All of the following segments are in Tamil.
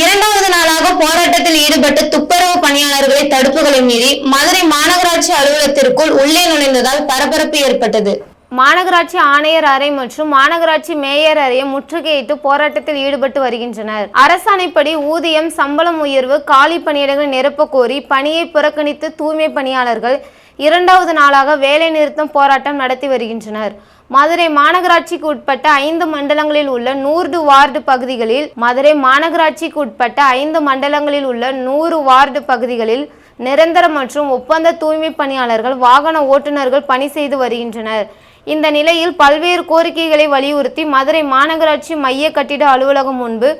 இரண்டாவது நாளாக போராட்டத்தில் ஈடுபட்ட துப்புரவு பணியாளர்களை தடுப்புகளை மீறி மதுரை மாநகராட்சி அலுவலகத்திற்குள் உள்ளே நுழைந்ததால் பரபரப்பு ஏற்பட்டது. மாநகராட்சி ஆணையர் அறை மற்றும் மாநகராட்சி மேயர் அறையை முற்றுகையிட்டு போராட்டத்தில் ஈடுபட்டு வருகின்றனர். அரசாணைப்படி ஊதியம் சம்பளம் உயர்வு காலி பணியிடங்கள் நிரப்ப கோரி பணியை புறக்கணித்து தூய்மை பணியாளர்கள் இரண்டாவது நாளாக வேலை நிறுத்தம் போராட்டம் நடத்தி வருகின்றனர். மதுரை மாநகராட்சிக்கு உட்பட்ட ஐந்து மண்டலங்களில் உள்ள நூறு வார்டு பகுதிகளில் மதுரை மாநகராட்சிக்கு உட்பட்ட ஐந்து மண்டலங்களில் உள்ள நூறு வார்டு பகுதிகளில் நிரந்தர மற்றும் ஒப்பந்த தூய்மை பணியாளர்கள் வாகன ஓட்டுநர்கள் பணி செய்து வருகின்றனர். இந்த நிலையில் பல்வேறு கோரிக்கைகளை வலியுறுத்தி மதுரை மாநகராட்சி மைய கட்டிட அலுவலகம் முன்பு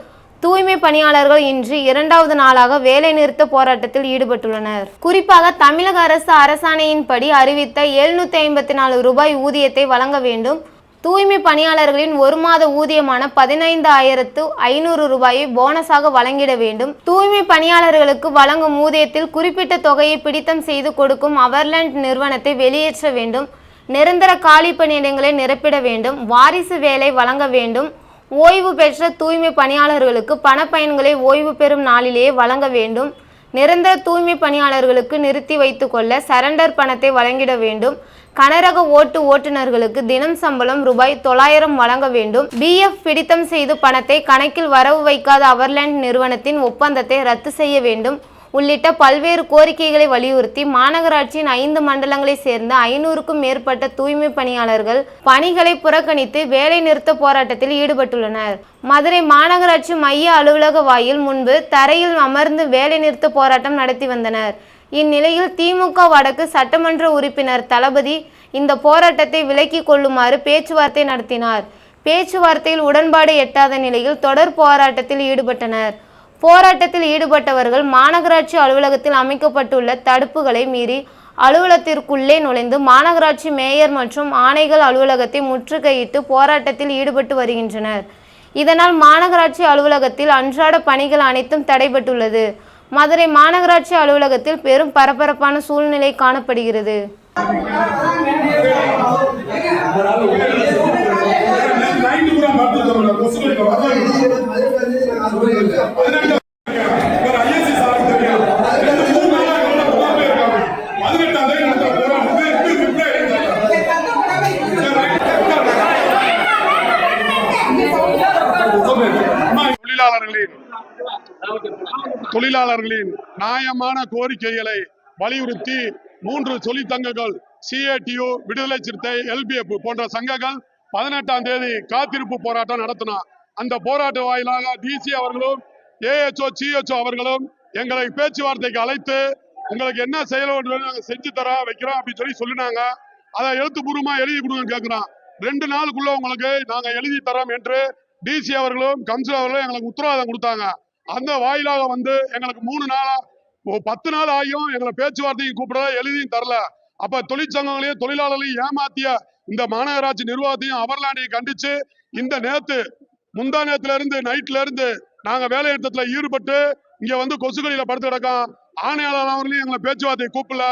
தூய்மை பணியாளர்கள் இன்று இரண்டாவது நாளாக வேலைநிறுத்த போராட்டத்தில் ஈடுபட்டுள்ளனர். குறிப்பாக தமிழக அரசு அரசாணையின்படி அறிவித்த எழுநூத்தி ஐம்பத்தி நாலு ரூபாய் ஊதியத்தை வழங்க வேண்டும். தூய்மை பணியாளர்களின் ஒரு மாத ஊதியமான பதினைந்து ஆயிரத்து ஐநூறு ரூபாயை போனஸாக வழங்கிட வேண்டும். தூய்மை பணியாளர்களுக்கு வழங்கும் ஊதியத்தில் குறிப்பிட்ட தொகையை பிடித்தம் செய்து கொடுக்கும் அவர்லேண்ட் நிறுவனத்தை வெளியேற்ற வேண்டும். நிரந்தர காலி பணியிடங்களை நிரப்பிட வேண்டும். வாரிசு வேலை வழங்க வேண்டும். ஓய்வு பெற்ற தூய்மை பணியாளர்களுக்கு பணப்பயன்களை ஓய்வு பெறும் நாளிலேயே வழங்க வேண்டும். நிரந்தர தூய்மை பணியாளர்களுக்கு நிறுத்தி வைத்துக்கொள்ள சரண்டர் பணத்தை வழங்கிட வேண்டும். கனரக ஓட்டு ஓட்டுநர்களுக்கு தினம் சம்பளம் ரூபாய் தொள்ளாயிரம் வழங்க வேண்டும். பிஎஃப் பிடித்தம் செய்து பணத்தை கணக்கில் வரவு வைக்காத அவர்லேண்ட் நிறுவனத்தின் ஒப்பந்தத்தை ரத்து செய்ய வேண்டும். உள்ளிட்ட பல்வேறு கோரிக்கைகளை வலியுறுத்தி மாநகராட்சியின் ஐந்து மண்டலங்களை சேர்ந்த ஐநூறுக்கும் மேற்பட்ட தூய்மை பணியாளர்கள் பணிகளை புறக்கணித்து வேலை நிறுத்த போராட்டத்தில் ஈடுபட்டுள்ளனர். மதுரை மாநகராட்சி மைய அலுவலக வாயில் முன்பு தரையில் அமர்ந்து வேலை நிறுத்த போராட்டம் நடத்தி வந்தனர். இந்நிலையில் திமுக வடக்கு சட்டமன்ற உறுப்பினர் தளபதி இந்த போராட்டத்தை விலக்கிக் கொள்ளுமாறு பேச்சுவார்த்தை நடத்தினார். பேச்சுவார்த்தையில் உடன்பாடு எட்டாத நிலையில் தொடர் போராட்டத்தில் ஈடுபட்டனர். போராட்டத்தில் ஈடுபட்டவர்கள் மாநகராட்சி அலுவலகத்தில் அமைக்கப்பட்டுள்ள தடுப்புகளை மீறி அலுவலகத்திற்குள்ளே நுழைந்து மாநகராட்சி மேயர் மற்றும் ஆணைகள் அலுவலகத்தை முற்றுகையிட்டு போராட்டத்தில் ஈடுபட்டு வருகின்றனர். இதனால் மாநகராட்சி அலுவலகத்தில் அன்றாட பணிகள் அனைத்தும் தடைபட்டுள்ளது. மதுரை மாநகராட்சி அலுவலகத்தில் பெரும் பரபரப்பான சூழ்நிலை காணப்படுகிறது. தொழிலாளர்களின் தொழிலாளர்களின் நியாயமான கோரிக்கைகளை வலியுறுத்தி மூன்று தொழிற்சங்கங்கள் சிஏடியு விடுதலை சிறுத்தை எல்பிஎஃப் போன்ற சங்கங்கள் பதினெட்டாம் தேதி காத்திருப்பு போராட்டம் நடத்தினோம் அந்த போராட்ட வாயிலாக டிசி அவர்களும் ஏஎச்ஓ சிஹெச்ஓ அவர்களும் எங்களை பேச்சுவார்த்தைக்கு அழைத்து உங்களுக்கு என்ன செய்ய வேண்டும் நாங்கள் செஞ்சு தர வைக்கிறோம் அப்படின்னு சொல்லி சொல்லினாங்க. அதை எழுத்துப்பூர்வமாக எழுதி கொடுங்கன்னு கேட்கிறோம் ரெண்டு நாளுக்குள்ள உங்களுக்கு நாங்க எழுதி தரோம் என்று டிசி அவர்களும் கம்சல் அவர்களும் எங்களுக்கு உத்தரவாதம் கொடுத்தாங்க. அந்த வாயிலாக வந்து எங்களுக்கு மூணு நாளா பத்து நாள் ஆகியும் எங்களை பேச்சுவார்த்தைக்கு கூப்பிட எழுதியும் தரல. அப்ப தொழிற்சங்கங்களையும் தொழிலாளர்களையும் ஏமாத்திய இந்த மாநகராட்சி நிர்வாகத்தையும் அவர்லாண்டையும் கண்டிச்சு இந்த நேத்து முந்தா நேத்துல இருந்து நைட்ல இருந்து நாங்க வேலைநிறுத்தத்துல ஈடுபட்டு இங்க வந்து கொசுகளில படுத்து கிடக்கோம். ஆணையாளர் அவர்களையும் எங்களை பேச்சுவார்த்தையை கூப்பிடல.